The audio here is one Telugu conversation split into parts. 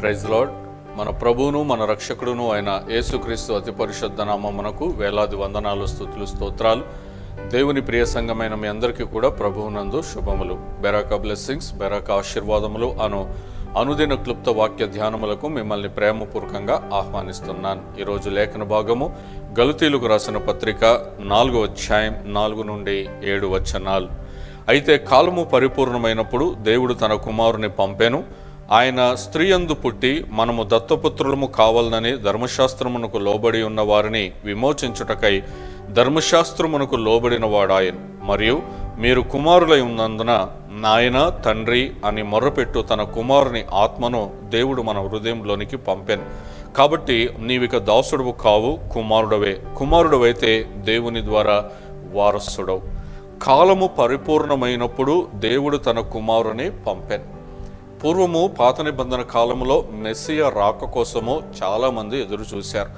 ప్రైజ్ లాడ్ మన ప్రభువును మన రక్షకుడును అయిన యేసుక్రీస్తు అతి పరిశుద్ధ నామమునకు వేలాది వందనాలు స్థుతులు స్తోత్రాలు. దేవుని ప్రియ సంఘమైన మీ అందరికీ కూడా ప్రభువునందు శుభములు. బెరాక బ్లెస్సింగ్స్ బెరాక ఆశీర్వాదములు అను అనుదిన క్లుప్త వాక్య ధ్యానములకు మిమ్మల్ని ప్రేమపూర్వకంగా ఆహ్వానిస్తున్నాను. ఈరోజు లేఖన భాగము గలుతీలకు రాసిన పత్రిక నాలుగో అధ్యాయం నాలుగు నుండి ఏడు వచనాలు. అయితే కాలము పరిపూర్ణమైనప్పుడు దేవుడు తన కుమారుని పంపెను. ఆయన స్త్రీయందు పుట్టి మనము దత్తపుత్రులము కావాలనని ధర్మశాస్త్రమునకు లోబడి ఉన్న వారిని విమోచించుటకై ధర్మశాస్త్రమునకు లోబడిన వాడాయను. మరియు మీరు కుమారులై ఉన్నందున నాయన తండ్రి అని మొర్రపెట్టు తన కుమారుని ఆత్మను దేవుడు మన హృదయంలోనికి పంపెను. కాబట్టి నీవిక దాసుడవు కావు కుమారుడవే. కుమారుడవైతే దేవుని ద్వారా వారసుడవు. కాలము పరిపూర్ణమైనప్పుడు దేవుడు తన కుమారుని పంపెను. పూర్వము పాత నిబంధన కాలంలో మెస్సియా రాక కోసము చాలామంది ఎదురు చూశారు.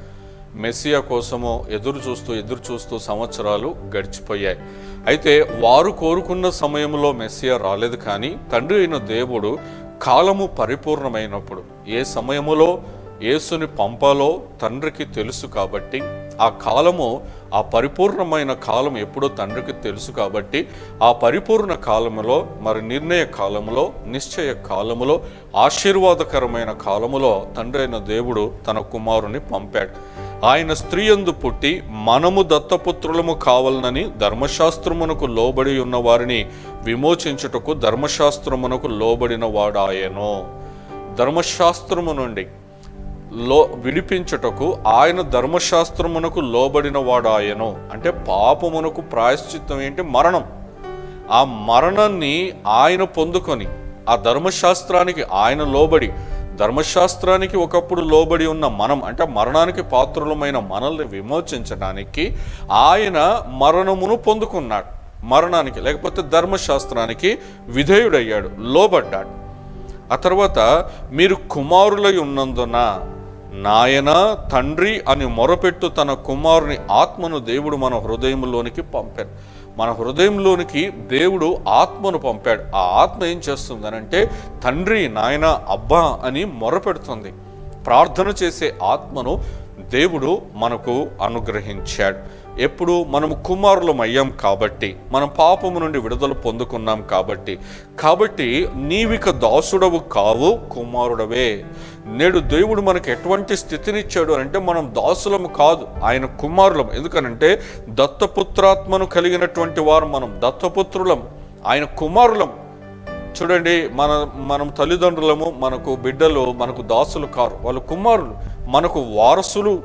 మెస్సియా కోసము ఎదురు చూస్తూ ఎదురు చూస్తూ సంవత్సరాలు గడిచిపోయాయి. అయితే వారు కోరుకున్న సమయంలో మెస్సియా రాలేదు కానీ తండ్రి అయిన దేవుడు కాలము పరిపూర్ణమైనప్పుడు ఏ సమయములో యేసుని పంపాలో తండ్రికి తెలుసు కాబట్టి ఆ కాలము ఆ పరిపూర్ణమైన కాలం ఎప్పుడో తండ్రికి తెలుసు కాబట్టి ఆ పరిపూర్ణ కాలములో మరి నిర్ణయ కాలములో నిశ్చయ కాలములో ఆశీర్వాదకరమైన కాలములో తండ్రి అయిన దేవుడు తన కుమారుని పంపాడు. ఆయన స్త్రీయందు పుట్టి మనము దత్తపుత్రులము కావాలనని ధర్మశాస్త్రమునకు లోబడి ఉన్న వారిని విమోచించుటకు ధర్మశాస్త్రమునకు లోబడిన వాడాయను. ధర్మశాస్త్రము నుండి లో విడిపించుటకు ఆయన ధర్మశాస్త్రమునకు లోబడిన వాడాయను అంటే పాపమునకు ప్రాయశ్చిత్తం ఏంటి? మరణం. ఆ మరణాన్ని ఆయన పొందుకొని ఆ ధర్మశాస్త్రానికి ఆయన లోబడి ధర్మశాస్త్రానికి ఒకప్పుడు లోబడి ఉన్న మనం అంటే మరణానికి పాత్రులమైన మనల్ని విమోచించడానికి ఆయన మరణమును పొందుకున్నాడు. మరణానికి లేకపోతే ధర్మశాస్త్రానికి విధేయుడయ్యాడు లోబడ్డాడు. ఆ తర్వాత మీరు కుమారులై ఉన్నందున నాయన తండ్రి అని మొరపెట్టు తన కుమారుని ఆత్మను దేవుడు మన హృదయంలోనికి పంపాడు. మన హృదయంలోనికి దేవుడు ఆత్మను పంపాడు. ఆ ఆత్మ ఏం చేస్తుందనంటే తండ్రి నాయన అబ్బా అని మొరపెడుతుంది. ప్రార్థన చేసే ఆత్మను దేవుడు మనకు అనుగ్రహించాడు. ఎప్పుడు మనము కుమారులం అయ్యాం కాబట్టి మనం పాపము నుండి విడుదల పొందుకున్నాం కాబట్టి కాబట్టి నీవిక దాసుడవు కావు కుమారుడవే. నేడు దేవుడు మనకు ఎటువంటి స్థితినిచ్చాడు అంటే మనం దాసులము కాదు ఆయన కుమారులం ఎందుకనంటే దత్తపుత్రాత్మను కలిగినటువంటి వారు మనం దత్తపుత్రులం ఆయన కుమారులం చూడండి మన మనం తల్లిదండ్రులము మనకు బిడ్డలు మనకు దాసులు కారు వాళ్ళు కుమారులు మనకు వారసులు.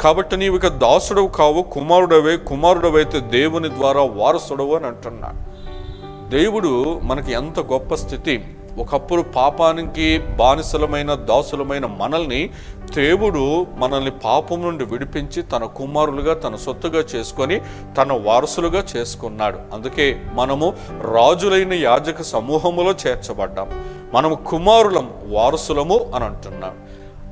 కాబట్టి నీవు ఇక దాసుడవు కావు కుమారుడవే కుమారుడవైతే దేవుని ద్వారా వారసుడవు అని అంటున్నాడు. దేవుడు మనకి ఎంత గొప్ప స్థితి. ఒకప్పుడు పాపానికి బానిసలమైన దాసులమైన మనల్ని దేవుడు మనల్ని పాపం నుండి విడిపించి తన కుమారులుగా తన సొత్తుగా చేసుకొని తన వారసులుగా చేసుకున్నాడు. అందుకే మనము రాజులైన యాజక సమూహములో చేర్చబడ్డాం. మనము కుమారులం వారసులము అని అంటున్నాం.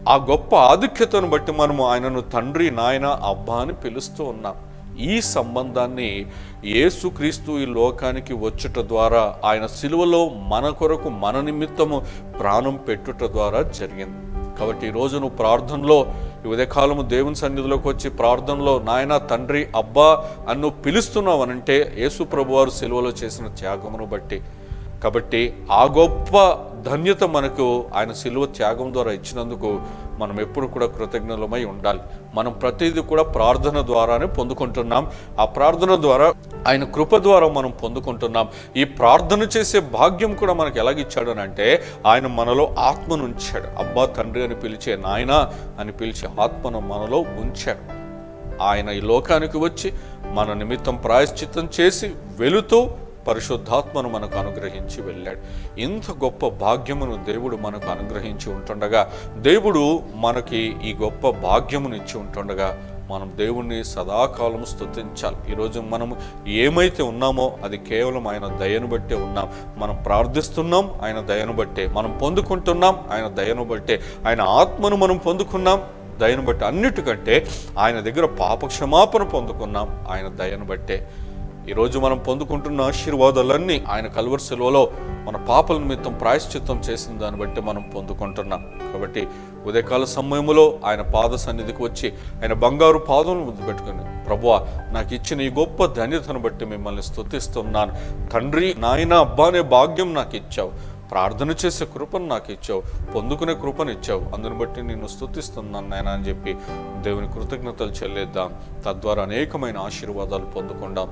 ఆ గొప్ప ఆధిక్యతను బట్టి మనము ఆయనను తండ్రి నాయన అబ్బా అని పిలుస్తూ ఉన్నాం. ఈ సంబంధాన్ని యేసుక్రీస్తు ఈ లోకానికి వచ్చుట ద్వారా ఆయన సిలువలో మన కొరకు మన నిమిత్తము ప్రాణం పెట్టుట ద్వారా జరిగింది. కాబట్టి ఈరోజు నువ్వు ప్రార్థనలో ఈ ఉదయకాలము దేవుని సన్నిధిలోకి వచ్చి ప్రార్థనలో నాయన తండ్రి అబ్బా అన్ను పిలుస్తున్నావనంటే యేసు ప్రభువారు సిలువలో చేసిన త్యాగమును బట్టి. కాబట్టి ఆ గొప్ప ధన్యత మనకు ఆయన సిలువ త్యాగం ద్వారా ఇచ్చినందుకు మనం ఎప్పుడు కూడా కృతజ్ఞులమై ఉండాలి. మనం ప్రతిదీ కూడా ప్రార్థన ద్వారానే పొందుకుంటున్నాం. ఆ ప్రార్థన ద్వారా ఆయన కృప ద్వారా మనం పొందుకుంటున్నాం. ఈ ప్రార్థన చేసే భాగ్యం కూడా మనకు ఎలాగిచ్చాడు అని అంటే ఆయన మనలో ఆత్మను ఉంచాడు అబ్బా తండ్రి అని పిలిచే నాయన అని పిలిచే ఆత్మను మనలో ఉంచాడు. ఆయన ఈ లోకానికి వచ్చి మన నిమిత్తం ప్రాయశ్చిత్తం చేసి వెళుతూ పరిశుద్ధాత్మను మనకు అనుగ్రహించి వెళ్ళాడు. ఇంత గొప్ప భాగ్యమును దేవుడు మనకు అనుగ్రహించి ఉంటుండగా దేవుడు మనకి ఈ గొప్ప భాగ్యమును ఇచ్చి ఉంటుండగా మనం దేవుణ్ణి సదాకాలం స్థుతించాలి ఈరోజు మనము ఏమైతే ఉన్నామో అది కేవలం ఆయన దయను బట్టే ఉన్నాం. మనం ప్రార్థిస్తున్నాం ఆయన దయను బట్టే. మనం పొందుకుంటున్నాం ఆయన దయను బట్టే. ఆయన ఆత్మను మనం పొందుకున్నాం దయను బట్టి. అన్నిటికంటే ఆయన దగ్గర పాపక్షమాపణ పొందుకున్నాం ఆయన దయను బట్టే. ఈరోజు మనం పొందుకుంటున్న ఆశీర్వాదాలన్నీ ఆయన కలువరి సెలవులో మన పాపల నిమిత్తం ప్రాయశ్చిత్తం చేసిన దాన్ని బట్టి మనం పొందుకుంటున్నాం. కాబట్టి ఉదయకాల సమయంలో ఆయన పాద సన్నిధికి వచ్చి ఆయన బంగారు పాదం ముందు పెట్టుకుని ప్రభువా నాకు ఇచ్చిన ఈ గొప్ప ధన్యతను బట్టి మిమ్మల్ని స్తుతిస్తున్నాను. తండ్రి నాయన అబ్బానే భాగ్యం నాకు ఇచ్చావు. ప్రార్థన చేసే కృపను నాకు ఇచ్చావు. పొందుకునే కృపను ఇచ్చావు. అందుని బట్టి నిన్ను స్థుతిస్తున్నాను నాయన అని చెప్పి దేవుని కృతజ్ఞతలు చెల్లిద్దాం. తద్వారా అనేకమైన ఆశీర్వాదాలు పొందుకుందాం.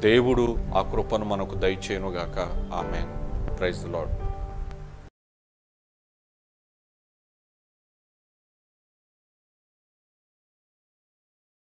దేవుడు ఆ కృపను మనకు దయచేయనుగాక. ఆమె ప్రైజ్ లాడ్